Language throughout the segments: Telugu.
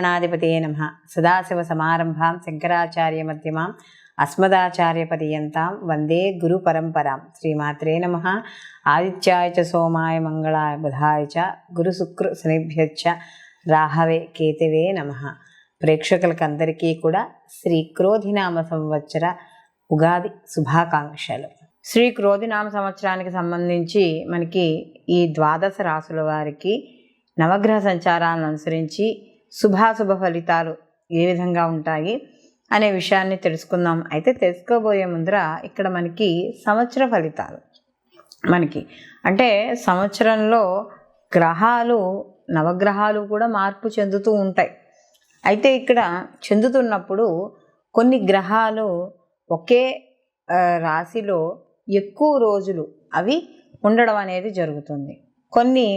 శ్రీమహాగణాధిపతే నమ. సదాశివసమారంభాం శంకరాచార్యమధ్యమాం అస్మదాచార్యపర్యంతాం వందే గురు పరంపరాం. శ్రీమాత్రే నమ. ఆదిత్యాయ చ సోమాయ మంగళాయ బుధాయ చ గురు శుక్ర శనిభ్యచ్చ రాహవే కేతవే నమ. ప్రేక్షకులకందరికీ కూడా శ్రీ క్రోధినామ సంవత్సర ఉగాది శుభాకాంక్షలు. శ్రీ క్రోధినామ సంవత్సరానికి సంబంధించి మనకి ఈ ద్వాదశ రాసుల వారికి నవగ్రహ సంచారాలను అనుసరించి శుభాశుభ ఫలితాలు ఏ విధంగా ఉంటాయి అనే విషయాన్ని తెలుసుకుందాం. అయితే తెలుసుకోబోయే ముందర ఇక్కడ మనకి సంవత్సర ఫలితాలు. మనకి అంటే సంవత్సరంలో గ్రహాలు నవగ్రహాలు కూడా మార్పు చెందుతూ ఉంటాయి. అయితే ఇక్కడ చెందుతున్నప్పుడు కొన్ని గ్రహాలు ఒకే రాశిలో ఎక్కువ రోజులు అవి ఉండడం అనేది జరుగుతుంది. కొన్ని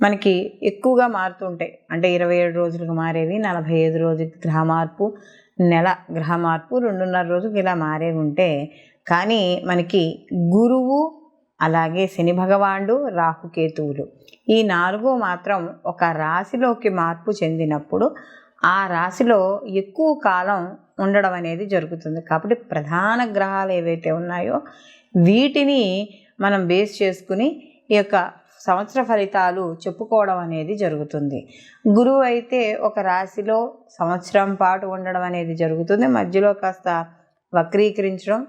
మనకి ఎక్కువగా మారుతుంటాయి. అంటే ఇరవై ఏడు రోజులకు మారేవి నలభై ఐదు రోజులకి గ్రహ మార్పు నెల గ్రహ మార్పు రెండున్నర రోజుకి ఇలా మారేవి ఉంటే కానీ మనకి గురువు అలాగే శని భగవానుడు రాహుకేతువులు ఈ నాలుగు మాత్రం ఒక రాశిలోకి మార్పు చెందినప్పుడు ఆ రాశిలో ఎక్కువ కాలం ఉండడం అనేది జరుగుతుంది. కాబట్టి ప్రధాన గ్రహాలు ఏవైతే ఉన్నాయో వీటిని మనం బేస్ చేసుకుని ఈ యొక్క సంవత్సర ఫలితాలు చెప్పుకోవడం అనేది జరుగుతుంది. గురువు అయితే ఒక రాశిలో సంవత్సరం పాటు ఉండడం అనేది జరుగుతుంది. మధ్యలో కాస్త వక్రీకరించడం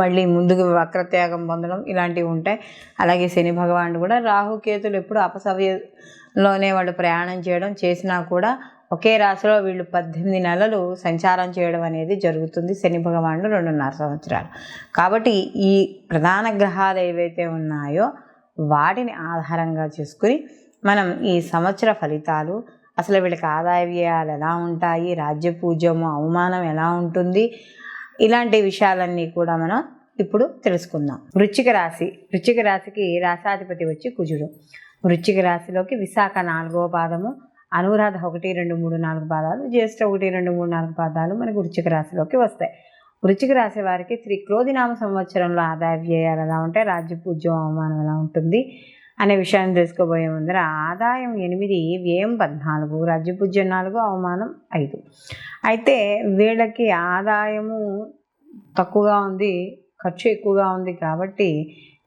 మళ్ళీ ముందుకు వక్రత్యాగం పొందడం ఇలాంటివి ఉంటాయి. అలాగే శని భగవానుడు కూడా రాహుకేతులు ఎప్పుడు అపసవ్యలోనే వాళ్ళు ప్రయాణం చేయడం చేసినా కూడా ఒకే రాశిలో వీళ్ళు పద్దెనిమిది నెలలు సంచారం చేయడం అనేది జరుగుతుంది శని భగవానుడు రెండున్నర సంవత్సరాలు. కాబట్టి ఈ ప్రధాన గ్రహాలు ఏవైతే ఉన్నాయో వాటిని ఆధారంగా చేసుకుని మనం ఈ సంవత్సర ఫలితాలు అసలు వీళ్ళకి ఆదాయ వ్యయాలు ఎలా ఉంటాయి రాజ్య పూజ్యము అవమానం ఎలా ఉంటుంది ఇలాంటి విషయాలన్నీ కూడా మనం ఇప్పుడు తెలుసుకుందాం. వృచ్చిక రాశి వృచ్చిక రాశికి రాశాధిపతి వచ్చి కుజుడు. వృచ్చిక రాశిలోకి విశాఖ నాలుగవ పాదము అనురాధ ఒకటి రెండు మూడు నాలుగు పాదాలు జ్యేష్ఠ ఒకటి రెండు మూడు నాలుగు పాదాలు మనకు వృచ్చిక రాశిలోకి వస్తాయి. వృశ్చిక రాశి వారికి శ్రీ క్రోధినామ సంవత్సరంలో ఆదాయ వ్యయాలు ఎలా ఉంటాయి? రాజ్య పూజ్యం అవమానం ఎలా ఉంటుంది? అనే విషయాన్ని తెలుసుకోబోయే ముందర ఆదాయం ఎనిమిది వ్యయం పద్నాలుగు రాజ్యపూజ్యం నాలుగు అవమానం ఐదు. అయితే వీళ్ళకి ఆదాయము తక్కువగా ఉంది ఖర్చు ఎక్కువగా ఉంది కాబట్టి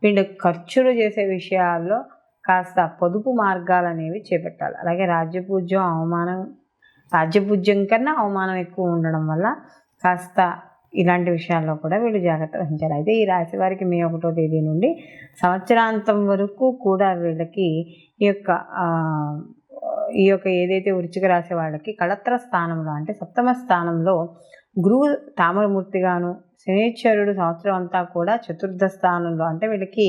వీళ్ళు ఖర్చులు చేసే విషయాల్లో కాస్త పొదుపు మార్గాలు అనేవి చేపట్టాలి. అలాగే రాజ్యపూజ్యం అవమానం రాజ్యపూజ్యం కన్నా అవమానం ఎక్కువ ఉండడం వల్ల కాస్త ఇలాంటి విషయాల్లో కూడా వీళ్ళు జాగ్రత్త వహించాలి. అయితే ఈ రాశి వారికి మే ఒకటో తేదీ నుండి సంవత్సరాంతం వరకు కూడా వీళ్ళకి ఈ యొక్క ఈ యొక్క ఏదైతే వృచ్చిక రాశి వాళ్ళకి కళత్ర స్థానంలో అంటే సప్తమ స్థానంలో గురువు తామరమూర్తిగాను శనీశ్వరుడు సంవత్సరం అంతా కూడా చతుర్థ స్థానంలో అంటే వీళ్ళకి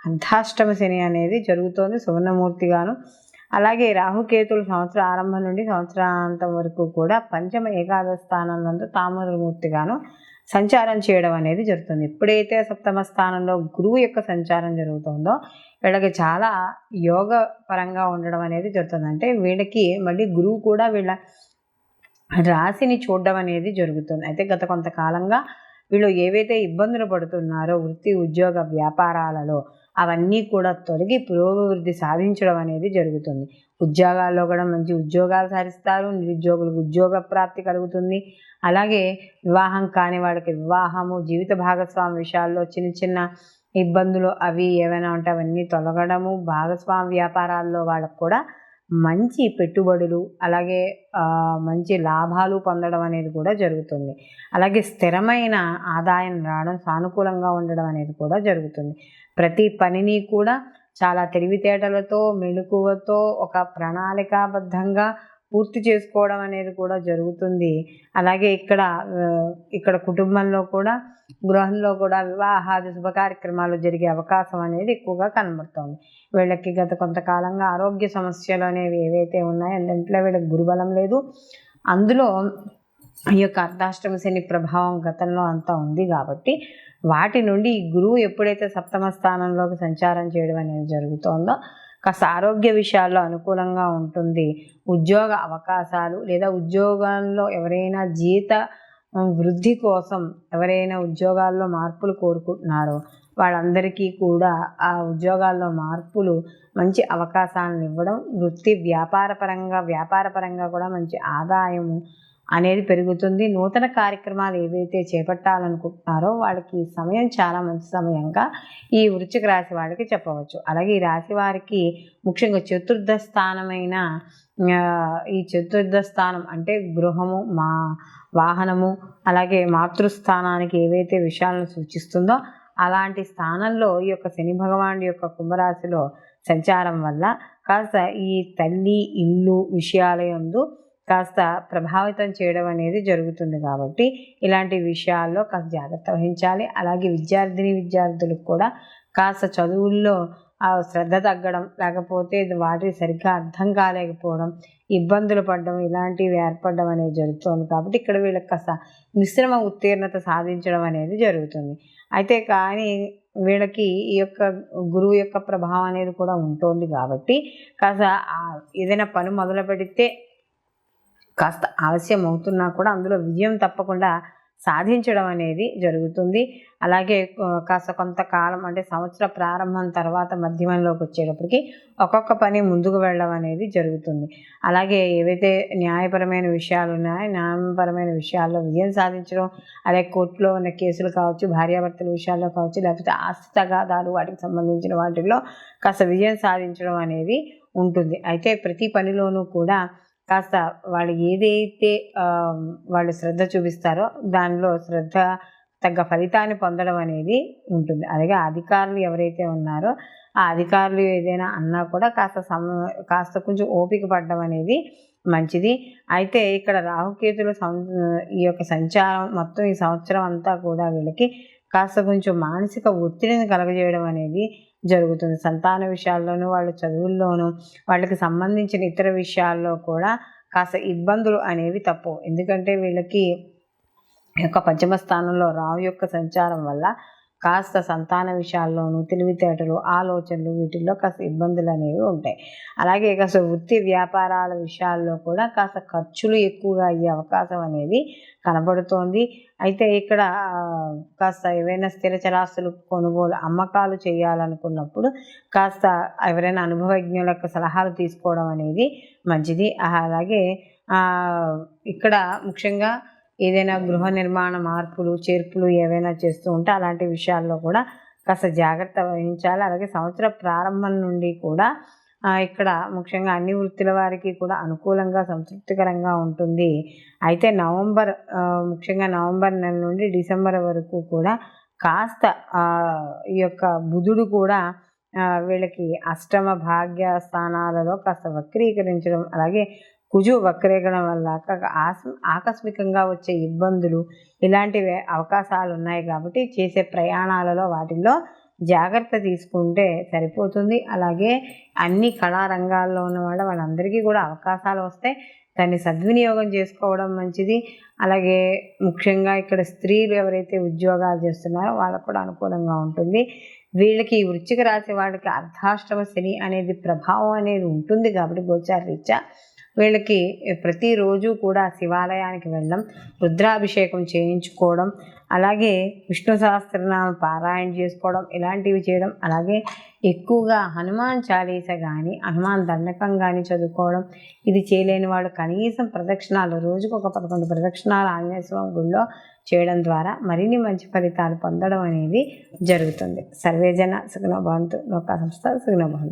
అర్ధాష్టమ శని అనేది జరుగుతోంది. సువర్ణమూర్తిగాను అలాగే రాహుకేతులు సంవత్సరం ఆరంభం నుండి సంవత్సరాంతం వరకు కూడా పంచమ ఏకాదశ స్థానంలో తామరమూర్తిగాను సంచారం చేయడం అనేది జరుగుతుంది. ఎప్పుడైతే సప్తమ స్థానంలో గురువు యొక్క సంచారం జరుగుతుందో వీళ్ళకి చాలా యోగ పరంగా ఉండడం అనేది జరుగుతుంది. అంటే వీళ్ళకి మళ్ళీ గురువు కూడా వీళ్ళ రాశిని చూడడం అనేది జరుగుతుంది. అయితే గత కొంతకాలంగా వీళ్ళు ఏవైతే ఇబ్బందులు పడుతున్నారో వృత్తి ఉద్యోగ వ్యాపారాలలో అవన్నీ కూడా తొలగి పురోభివృద్ధి సాధించడం అనేది జరుగుతుంది. ఉద్యోగాల్లో కూడా మంచి ఉద్యోగాలు సాధిస్తారు నిరుద్యోగులకు ఉద్యోగ ప్రాప్తి కలుగుతుంది. అలాగే వివాహం కాని వాళ్ళకి వివాహము జీవిత భాగస్వామి విషయాల్లో చిన్న చిన్న ఇబ్బందులు అవి ఏమైనా ఉంటే అవన్నీ తొలగడము భాగస్వామి వ్యాపారాల్లో వాళ్ళకు కూడా మంచి పెట్టుబడులు అలాగే మంచి లాభాలు పొందడం అనేది కూడా జరుగుతుంది. అలాగే స్థిరమైన ఆదాయం రావడం సానుకూలంగా ఉండడం అనేది కూడా జరుగుతుంది. ప్రతి పనిని కూడా చాలా తెలివితేటలతో మెలకువతో ఒక ప్రణాళికాబద్ధంగా పూర్తి చేసుకోవడం అనేది కూడా జరుగుతుంది. అలాగే ఇక్కడ ఇక్కడ కుటుంబంలో కూడా గృహంలో కూడా వివాహాది శుభ కార్యక్రమాలు జరిగే అవకాశం అనేది ఎక్కువగా కనబడుతోంది. వీళ్ళకి గత కొంతకాలంగా ఆరోగ్య సమస్యలు అనేవి ఏవైతే ఉన్నాయో దాంట్లో వీళ్ళకి గురుబలం లేదు. అందులో ఈ యొక్క అర్ధాష్టమ శని ప్రభావం గతంలో అంతా ఉంది కాబట్టి వాటి నుండి ఈ గురువు ఎప్పుడైతే సప్తమ స్థానంలోకి సంచారం చేయడం అనేది జరుగుతోందో కాస్త ఆరోగ్య విషయాల్లో అనుకూలంగా ఉంటుంది. ఉద్యోగ అవకాశాలు లేదా ఉద్యోగంలో ఎవరైనా జీత వృద్ధి కోసం ఎవరైనా ఉద్యోగాల్లో మార్పులు కోరుకుంటున్నారో వాళ్ళందరికీ కూడా ఆ ఉద్యోగాల్లో మార్పులు మంచి అవకాశాలను ఇవ్వడం వృత్తి వ్యాపారపరంగా వ్యాపారపరంగా కూడా మంచి ఆదాయము అనేది పెరుగుతుంది. నూతన కార్యక్రమాలు ఏవైతే చేపట్టాలనుకుంటున్నారో వాళ్ళకి సమయం చాలా మంచి సమయంగా ఈ వృశ్చిక రాశి వాళ్ళకి చెప్పవచ్చు. అలాగే ఈ రాశి వారికి ముఖ్యంగా చతుర్థ స్థానమైన ఈ చతుర్థ స్థానం అంటే గృహము మా వాహనము అలాగే మాతృస్థానానికి ఏవైతే విషయాలను సూచిస్తుందో అలాంటి స్థానంలో ఈ యొక్క శని భగవానుడి యొక్క కుంభరాశిలో సంచారం వల్ల కాస్త ఈ తల్లి ఇల్లు విషయాల యందు కాస్త ప్రభావితం చేయడం అనేది జరుగుతుంది కాబట్టి ఇలాంటి విషయాల్లో కాస్త జాగ్రత్త వహించాలి. అలాగే విద్యార్థిని విద్యార్థులకు కూడా కాస్త చదువుల్లో ఆ శ్రద్ధ తగ్గడం లేకపోతే వాటి సరిగ్గా అర్థం కాలేకపోవడం ఇబ్బందులు పడడం ఇలాంటివి ఏర్పడడం అనేది జరుగుతుంది కాబట్టి ఇక్కడ వీళ్ళకి కాస్త మిశ్రమ ఉత్తీర్ణత సాధించడం అనేది జరుగుతుంది. అయితే కానీ వీళ్ళకి ఈ యొక్క గురువు యొక్క ప్రభావం అనేది కూడా ఉంటుంది కాబట్టి కాస్త ఏదైనా పని మొదలు పెడితే కాస్త ఆలస్యం అవుతున్నా కూడా అందులో విజయం తప్పకుండా సాధించడం అనేది జరుగుతుంది. అలాగే కాస్త కొంతకాలం అంటే సంవత్సర ప్రారంభం తర్వాత మధ్యమంలోకి వచ్చేటప్పటికి ఒక్కొక్క పని ముందుకు వెళ్ళడం అనేది జరుగుతుంది. అలాగే ఏవైతే న్యాయపరమైన విషయాలు ఉన్నాయో న్యాయపరమైన విషయాల్లో విజయం సాధించడం అలాగే కోర్టులో ఉన్న కేసులు కావచ్చు భార్యాభర్తల విషయాల్లో కావచ్చు లేకపోతే ఆస్తి తగాదాలు వాటికి సంబంధించిన వాటిల్లో కాస్త విజయం సాధించడం అనేది ఉంటుంది. అయితే ప్రతి పనిలోనూ కూడా కాస్త వాళ్ళు ఏదైతే వాళ్ళు శ్రద్ధ చూపిస్తారో దానిలో శ్రద్ధ తగ్గ ఫలితాన్ని పొందడం అనేది ఉంటుంది. అలాగే అధికారులు ఎవరైతే ఉన్నారో ఆ అధికారులు ఏదైనా అన్నా కూడా కాస్త సమ కాస్త కొంచెం ఓపిక పడడం అనేది మంచిది. అయితే ఇక్కడ రాహుకేతుల సం ఈ యొక్క సంచారం మొత్తం ఈ సంవత్సరం అంతా కూడా వీళ్ళకి కాస్త కొంచెం మానసిక ఒత్తిడిని కలగజేయడం అనేది జరుగుతుంది. సంతాన విషయాల్లోనూ వాళ్ళ చదువుల్లోనూ వాళ్ళకి సంబంధించిన ఇతర విషయాల్లో కూడా కాస్త ఇబ్బందులు అనేవి తప్పు ఎందుకంటే వీళ్ళకి యొక్క పంచమ స్థానంలో రావు యొక్క సంచారం వల్ల కాస్త సంతాన విషయాల్లోనూ తెలివితేటలు ఆలోచనలు వీటిల్లో కాస్త ఇబ్బందులు అనేవి ఉంటాయి. అలాగే కాస్త వృత్తి వ్యాపారాల విషయాల్లో కూడా కాస్త ఖర్చులు ఎక్కువగా అయ్యే అవకాశం అనేది కనబడుతోంది. అయితే ఇక్కడ కాస్త ఏవైనా స్థిర చరాస్తులు కొనుగోలు అమ్మకాలు చేయాలనుకున్నప్పుడు కాస్త ఎవరైనా అనుభవజ్ఞుల యొక్క సలహాలు తీసుకోవడం అనేది మంచిది. అలాగే ఇక్కడ ముఖ్యంగా ఏదైనా గృహ నిర్మాణ మార్పులు చేర్పులు ఏవైనా చేస్తూ ఉంటే అలాంటి విషయాల్లో కూడా కాస్త జాగ్రత్త వహించాలి. అలాగే సంవత్సర ప్రారంభం నుండి కూడా ఇక్కడ ముఖ్యంగా అన్ని వృత్తుల వారికి కూడా అనుకూలంగా సంతృప్తికరంగా ఉంటుంది. అయితే నవంబర్ ముఖ్యంగా నవంబర్ నెల నుండి డిసెంబర్ వరకు కూడా కాస్త ఈ యొక్క బుధుడు కూడా వీళ్ళకి అష్టమ భాగ్య స్థానాలలో కాస్త వక్రీకరించడం అలాగే కుజు వక్రీకరణ వల్ల ఆస్- ఆకస్మికంగా వచ్చే ఇబ్బందులు ఇలాంటివి అవకాశాలు ఉన్నాయి కాబట్టి చేసే ప్రయాణాలలో వాటిల్లో జాగ్రత్త తీసుకుంటే సరిపోతుంది. అలాగే అన్ని కళారంగాల్లో ఉన్న వాళ్ళ వాళ్ళందరికీ కూడా అవకాశాలు వస్తాయి. దాన్ని సద్వినియోగం చేసుకోవడం మంచిది. అలాగే ముఖ్యంగా ఇక్కడ స్త్రీలు ఎవరైతే ఉద్యోగాలు చేస్తున్నారో వాళ్ళకు కూడా అనుకూలంగా ఉంటుంది. వీళ్ళకి ఈ వృశ్చిక రాశి వాళ్ళకి అర్ధాష్టమ శని అనేది ప్రభావం అనేది ఉంటుంది కాబట్టి గోచార రీత్యా వీళ్ళకి ప్రతిరోజు కూడా శివాలయానికి వెళ్ళడం రుద్రాభిషేకం చేయించుకోవడం అలాగే విష్ణు సహస్రనామ పారాయణ చేసుకోవడం ఇలాంటివి చేయడం అలాగే ఎక్కువగా హనుమాన్ చాలీస కానీ హనుమాన్ దండకం కానీ చదువుకోవడం ఇది చేయలేని వాళ్ళు కనీసం ప్రదక్షిణాలు రోజుకు ఒక పదకొండు ప్రదక్షిణాలు ఆంజనేయ స్వామి గుళ్ళో చేయడం ద్వారా మరిన్ని మంచి ఫలితాలు పొందడం అనేది జరుగుతుంది. సర్వేజన సుగుణ భవంతు. లోక సంస్థ సుగుణ భవంతు.